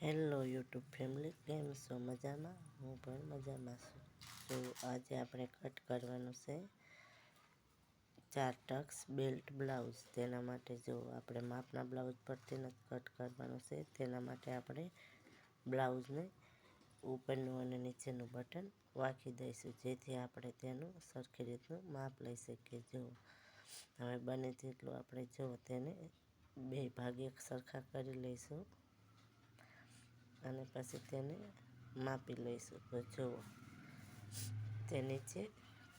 Hello YouTube family કેમ છો? મજામાં? હું પણ મજામાં છું. તો આજે આપણે કટ કરવાનું છે ચાર ટક્સ બેલ્ટ બ્લાઉઝ. તેના માટે જો આપણે માપના બ્લાઉઝ પરથી જ કટ કરવાનું છે, તેના માટે આપણે બ્લાઉઝને ઉપરનું અને નીચેનું બટન વાંકી દઈશું, જેથી આપણે તેનું સરખી રીતનું માપ લઈ શકીએ. જો હવે બને તેટલું આપણે જો તેને બે ભાગે સરખા કરી લઈશું. અને પછી તેને માપી લઈશું. તો જુઓ તે નીચે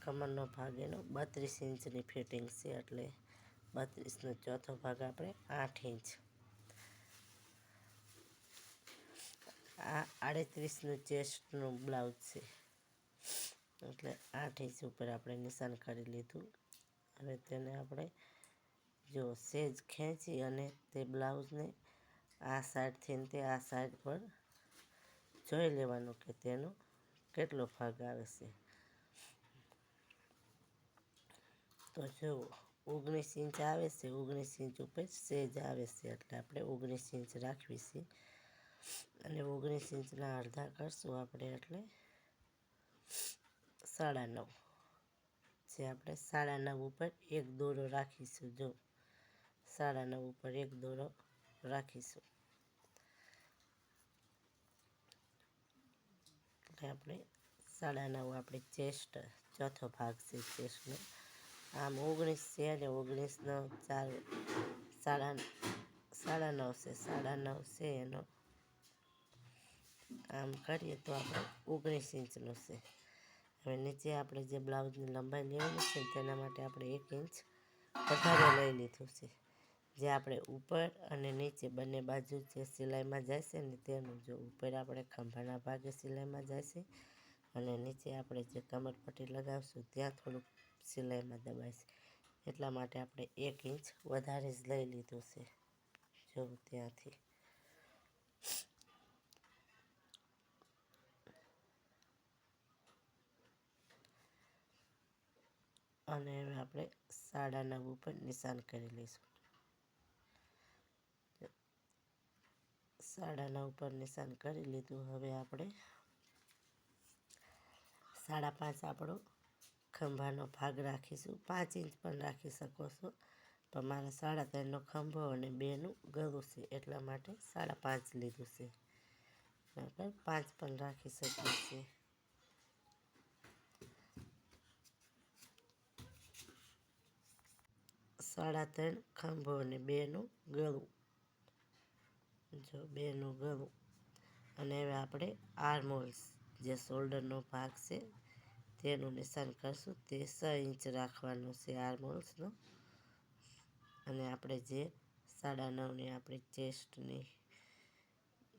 કમરનો ભાગ એનો બત્રીસ ઇંચની ફિટિંગ છે એટલે બત્રીસનો ચોથો ભાગ આપણે આઠ ઇંચ. આ આડત્રીસનું ચેસ્ટનું બ્લાઉઝ છે. એટલે આઠ ઇંચ ઉપર આપણે નિશાન કરી લીધું. હવે તેને આપણે જો સેજ ખેંચી અને તે બ્લાઉઝને આ સાઈડથી તે આ સાઈડ પર જોઈ લેવાનું કે તેનો કેટલો ભાગ આવે છે. તો જો ઓગણીસ ઇંચ આવે છે, ઓગણીસ ઇંચ ઉપર સેજ આવે છે, એટલે આપણે ઓગણીસ ઇંચ રાખવી છે. અને ઓગણીસ ઇંચના અડધા કરશું આપણે એટલે સાડા નવ. જે આપણે સાડા નવ ઉપર એક દોરો રાખીશું. જો સાડા નવ ઉપર એક દોરો રાખીશું. એટલે આપણે સાડા નવ આપણે ચેસ્ટ ચોથો ભાગ છે ચેસ્ટનો આમ ઓગણીસ છે અને ઓગણીસનો ચાર સાડા સાડા નવ છે, સાડા નવ છે એનો. આમ કરીએ તો આપણે ઓગણીસ ઇંચનો છે. હવે નીચે આપણે જે બ્લાઉઝની લંબાઈ લેવાની છે તેના માટે આપણે એક ઇંચ વધારે લઈ લીધું છે. જે આપણે ઉપર અને નીચે બંને બાજુ જે સિલાઈમાં જાય છે ને તેનું જો ઉપર આપણે ખંભાના ભાગે સિલાઈમાં જાય છે અને નીચે આપણે જે કમરપટ્ટી લગાવશું, ત્યાં થોડુંક સિલાઈમાં દબાય એટલા માટે આપણે એક ઇંચ વધારે જ લઈ લીધું છે. જો ત્યાંથી. અને હવે આપણે સાડા નવ ઉપર નિશાન કરી લઈશું. સાડા ઉપર નિશાન કરી લીધું. હવે આપણે સાડા પાંચ આપણો ખંભાનો ભાગ રાખીશું. પાંચ ઇંચ પણ રાખી શકો છો. પણ મારા સાડા ત્રણનો ખંભો અને બેનું ગળું છે, એટલા માટે સાડા પાંચ લીધું છે. બરાબર? પાંચ પણ રાખી શકીએ છીએ. સાડા ત્રણ ખંભો અને બેનું ગળું. જો બેનું ગળું અને હવે આપણે આર્મોલ્સ જે શોલ્ડરનો ભાગ છે, તેનું નિશાન કરશું. તે છ ઇંચ રાખવાનું છે આર્મોલ્સનો. અને આપણે જે સાડા નવની આપણી ચેસ્ટની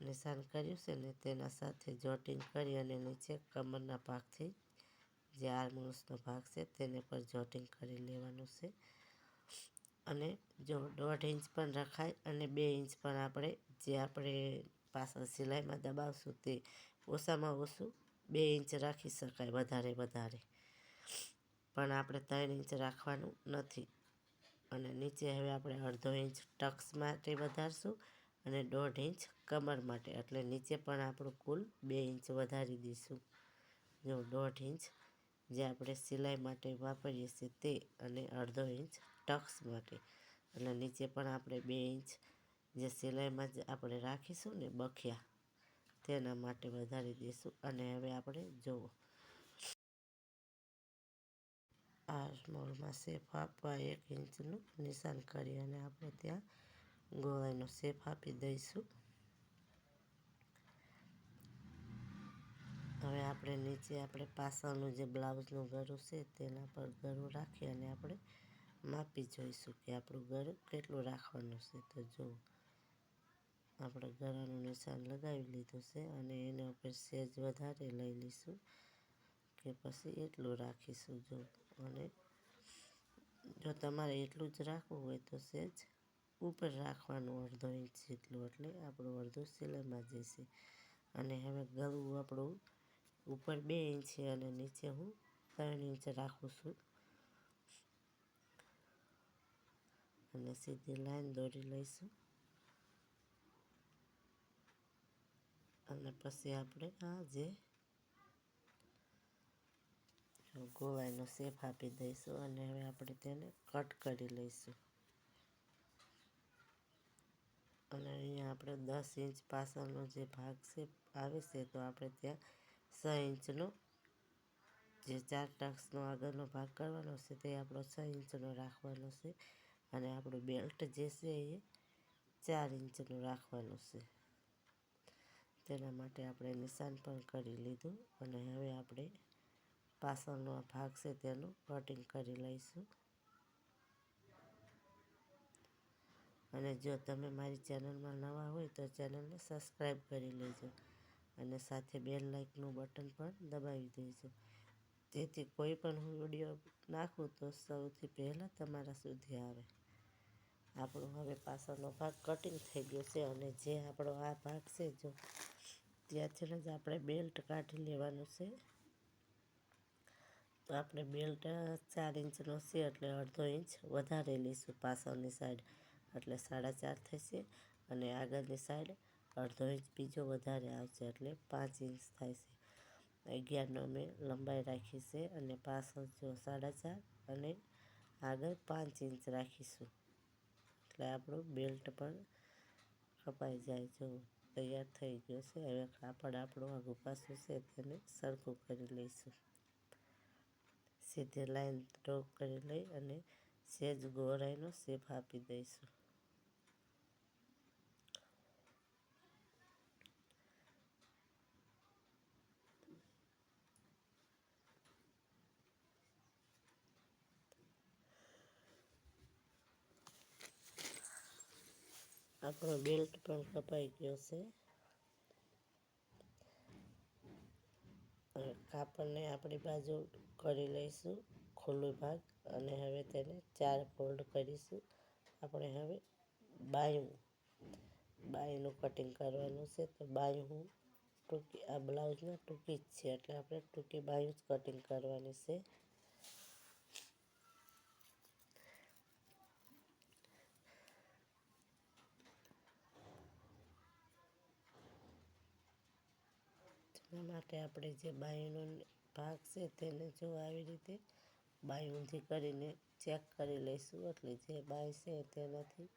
નિશાન કર્યું છે ને, તેના સાથે જોટિંગ કરી અને નીચે કમરના ભાગથી જે આર્મોલ્સનો ભાગ છે, તેને પર જોટિંગ કરી લેવાનું છે. અને જો દોઢ ઇંચ પણ રખાય અને બે ઇંચ પણ આપણે જે આપણે પાછળ સિલાઈમાં દબાવશું તે ઓછામાં ઓછું બે ઇંચ રાખી શકાય વધારે વધારે. પણ આપણે ત્રણ ઇંચ રાખવાનું નથી. અને નીચે હવે આપણે અડધો ઇંચ ટક્સ માટે વધારશું અને દોઢ ઇંચ કમર માટે. એટલે નીચે પણ આપણું કુલ બે ઇંચ વધારી દઈશું. જો દોઢ ઇંચ જે આપણે સિલાઈ માટે વાપરીએ છીએ તે અને અડધો ઇંચ ટક્સ માટે એટલે નીચે પણ આપણે બે ઇંચ જે સિલાઈમાં જ આપણે રાખીશું ને બખિયા, તેના માટે વધારી દઈશું. અને હવે આપણે જુઓ આ મોલમાં શેપ આપવા એક ઇંચનું નિશાન કરી અને આપણે ત્યાં ગોળાઈનો શેપ આપી દઈશું. હવે આપણે નીચે આપણે પાછળનું જે બ્લાઉઝનું ગળું છે તેના પર ગળું રાખી અને આપણે માપી જોઈશું કે આપણું ગળું કેટલું રાખવાનું છે. તો જો, આપણે ગળાનું નિશાન લગાવી લીધું છે અને એના ઉપર સેજ વધારે લઈ લઈશું કે પછી એટલું રાખીશું જો. અને જો તમારે એટલું જ રાખવું હોય તો સેજ ઉપર રાખવાનું અડધો ઇંચ જેટલું, એટલે આપણું અડધું સિલાઈમાં જશે અને હવે ગળું આપણું ઉપર બે ઇંચ છે અને નીચે હું ત્રણ ઇંચ રાખું છું. અને સીધી લાઈન દોરી લઈશું અને પછી આપણે આ જે ગોવાઈનો શેપ આપી દઈશું અને હવે આપણે તેને કટ કરી લઈશું અને અહીંયા આપણે દસ ઇંચ પાછળનો જે ભાગ છે આવે છે તો આપણે ત્યાં છ ઇંચનો જે ચાર ટક્સનો આગળનો ભાગ કરવાનો છે તે આપણો છ ઇંચનો રાખવાનો છે અને આપણું બેલ્ટ જે છે એ ચાર ઇંચનું રાખવાનું છે. તેના માટે આપણે નિશાન પણ કરી લીધું અને હવે આપણે પાછળનો ભાગ છે તેનું કટિંગ કરી લઈશું. અને જો તમે મારી ચેનલમાં નવા હોય તો ચેનલને સબસ્ક્રાઈબ કરી લેજો અને સાથે બેલ લાઇકનું બટન પણ દબાવી દેજો. જેથી કોઈ પણ હું વીડિયો નાખું તો સૌથી પહેલાં તમારા સુધી આવે. આપણો હવે પાછળનો ભાગ કટિંગ થઈ ગયો છે અને જે આપણો આ ભાગ છે જો ત્યાંથી જ આપણે બેલ્ટ કાઢી લેવાનું છે. તો આપણે બેલ્ટ ચાર ઇંચનો છે એટલે અડધો ઇંચ વધારે લઈશું પાછળની સાઈડ. એટલે સાડા ચાર થશે અને આગળની સાઈડ અડધો ઇંચ બીજો વધારે આવશે એટલે પાંચ ઇંચ થાય છે. અગિયારનો મેં લંબાઈ રાખી છે અને પાછળ જો સાડા ચાર અને આગળ પાંચ ઇંચ રાખીશું. એટલે આપણું બેલ્ટ પણ કપાઈ જાય જો તૈયાર થઈ ગયો છે. હવે કાપડ આપણું આગું પાછું છે તેને સરખું કરી લઈશું. સીધી લાઈન ડ્રો કરી લઈ અને સેજ ગોરાઈનો શેપ આપી દઈશું. આપણો બેલ્ટ પણ કપાઈ ગયો છે. કાપડને આપણી બાજુ કરી લઈશું, ખુલ્લો ભાગ, અને હવે તેને ચાર ફોલ્ડ કરીશું. આપણે હવે બાયું બાયનું કટિંગ કરવાનું છે. તો બાયું હું ટૂંકી, આ બ્લાઉઝમાં ટૂંકી જ છે, એટલે આપણે ટૂંકી બાયું જ કટિંગ કરવાની છે એના માટે આપણે જે બાયણો ભાગ છે તેને જો આવી રીતે બાય ઊંધી કરીને ચેક કરી લઈશું. એટલે જે બાય છે તેનાથી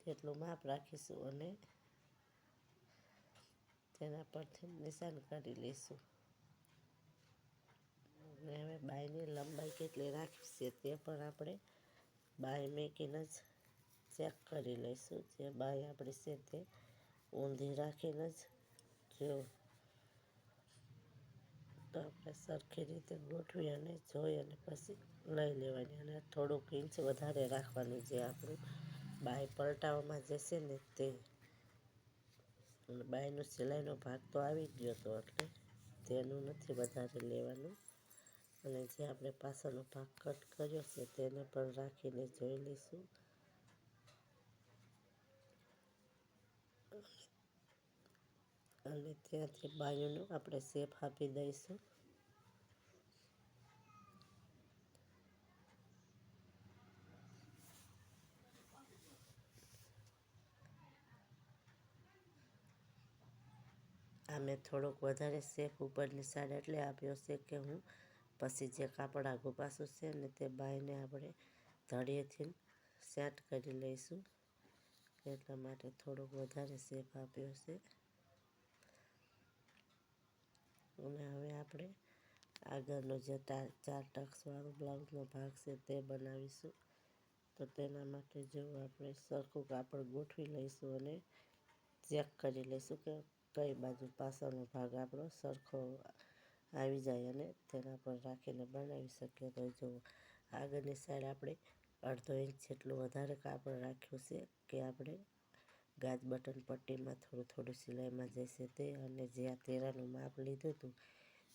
તેટલું માપ રાખીશું અને તેના પરથી નિશાન કરી લઈશું. અને હવે બાયની લંબાઈ કેટલી રાખી છે તે પણ આપણે બાય મેકીને જ ચેક કરી લઈશું. જે બાય આપણી છે તે ઊંધી રાખીને જ જો તો આપણે સરખી રીતે ગોઠવી અને જોઈ અને પછી લઈ લેવાની. અને થોડુંક ઇંચ વધારે રાખવાનું જે આપણું બાય પલટાવામાં જશે ને તે. બાયનો સિલાઈનો ભાગ તો આવી ગયો હતો એટલે તેનું નથી વધારે લેવાનું. અને જે આપણે પાછળનો ભાગ કટ કર્યો છે તેને પણ રાખીને જોઈ લઈશું. અને ત્યાંથી બાયુનું આપણે શેપ આપી દઈશું. આ મેં થોડોક વધારે શેપ ઉપરની સાઈડ એટલે આપ્યો છે કે હું પછી જે કાપડ આગું પાછું છે ને તે બાયને આપણે ધડીએથી સેટ કરી લઈશું. એટલા માટે થોડોક વધારે શેપ આપ્યો છે. અને હવે આપણે આગળનો જે ચાર ટક્સવાળો બ્લાઉઝનો ભાગ છે તે બનાવીશું. તો તેના માટે જો આપણે સરખું કાપડ ગોઠવી લઈશું અને ચેક કરી લઈશું કે કઈ બાજુ પાછળનો ભાગ આપણો સરખો આવી જાય અને તેના પર રાખીને બનાવી શકીએ. તો જો આગળની સાઈડ આપણે અડધો ઇંચ જેટલું વધારે કાપડ રાખ્યું છે કે આપણે ગાજ બટન પટ્ટીમાં થોડું થોડું સિલાઈમાં જશે તે અને જ્યાં તેરાનું માપ લીધું હતું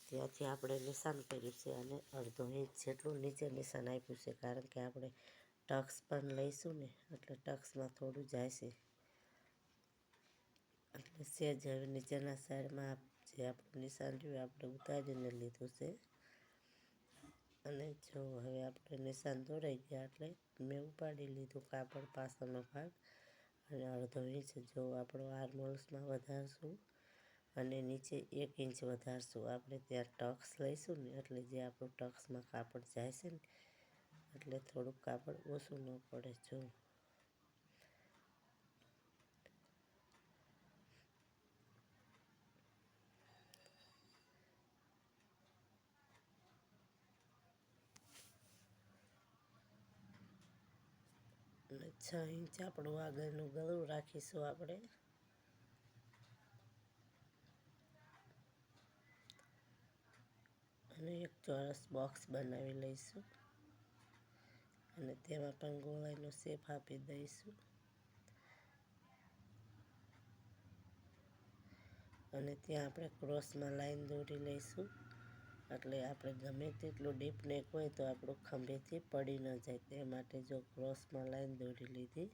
ત્યાંથી આપણે નિશાન કર્યું છે અને અડધો ઇંચ જેટલું નીચે નિશાન આપ્યું છે. કારણ કે આપણે ટક્સ પણ લઈશું ને, એટલે ટક્સમાં થોડું છે. એટલે સેજ હવે નીચેના સાઈડમાં જે આપણું નિશાન રહ્યું આપણે ઉતારીને લીધું છે. અને જો હવે આપણે નિશાન દોરાઈ ગયા એટલે મેં ઉપાડી લીધું કાપડ પાછળનો ભાગ. અને અડધો ઇંચ જો આપણો આર્મોલ્સમાં વધારશું અને નીચે એક ઇંચ વધારશું. આપણે ત્યાં ટક્સ લઈશું ને એટલે જે આપણું ટક્સમાં કાપડ જાય છે ને, એટલે થોડુંક કાપડ ઓછું ન પડે. જો અને છ ઇંચ આપણું આગળનું ગળું રાખીશું આપણે. અને એક ચોરસ બોક્સ બનાવી લઈશું. અને તેમાં પણ ગોળાઈનો શેપ આપી દઈશું. અને ત્યાં આપણે ક્રોસમાં લાઈન દોરી લઈશું. એટલે આપણે ગમે તેટલું ડીપ નેક હોય તો આપણું ખંભેથી પડી ન જાય. તે માટે જો ક્રોસમાં લાઈન દોરી લીધી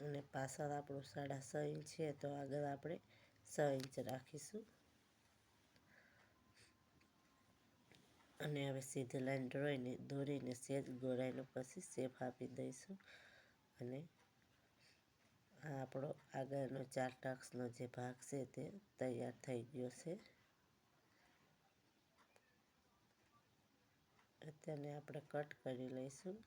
અને પાછળ આપણું સાડા છ ઇંચ છે, તો આગળ આપણે છ ઇંચ રાખીશું. અને હવે સીધી લાઈન ડ્રોઈને દોરીને સેજ ગોળાઈને પછી શેપ આપી દઈશું. અને આ આપણો આગળનો ચાર ટક્સનો જે ભાગ છે તે તૈયાર થઈ ગયો છે. તેને આપણે કટ કરી લઈશું.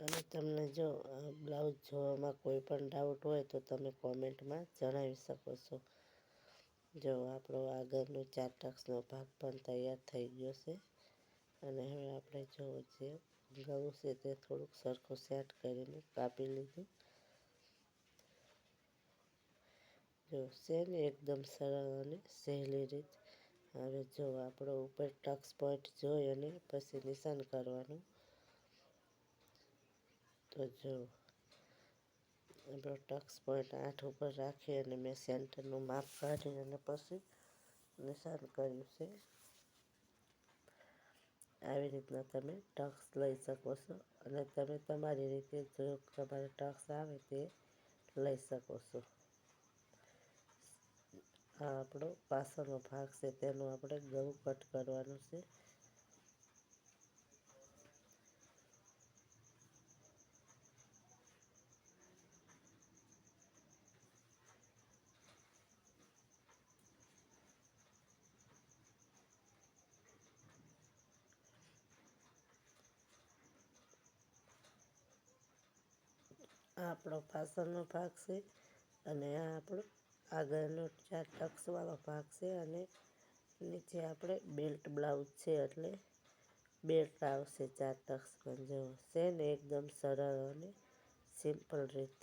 અને તમને જો બ્લાઉઝ જોવામાં કોઈ પણ ડાઉટ હોય તો તમે કોમેન્ટમાં જણાવી શકો છો. જો આપણો આગળનો ચાર ટક્સનો ભાગ પણ તૈયાર થઈ ગયો છે. અને હવે આપણે જો જે ગળું છે તે થોડુંક સરખું સેટ કરીને કાપી લીધું. જો ને એકદમ સરળ અને સહેલી રીત. હવે જો આપણો ઉપર ટક્સ પોઈન્ટ જોઈ અને પછી નિશાન કરવાનું તો જો, આપણો ટક્સ પોઈન્ટ આઠ ઉપર રાખી અને મેં સેન્ટરનું માપ કાઢી અને પછી નિશાન કર્યું છે. આવી રીતના તમે ટક્સ લઈ શકો છો અને તમે તમારી રીતે જો તમારે ટક્સ આવે તે લઈ શકો છો. આ આપણો પાછળનો ભાગ છે, તેનું આપણે ગળું કટ કરવાનું છે. આપણો પાછળનો ભાગ છે અને આ આપણો આગળનો ચાર ટક્સવાળો ભાગ છે અને નીચે આપણે બેલ્ટ બ્લાઉઝ છે એટલે બેલ્ટ આવશે ચાર ટક્સ પણ જેવો છે ને એકદમ સરળ અને સિમ્પલ રીત.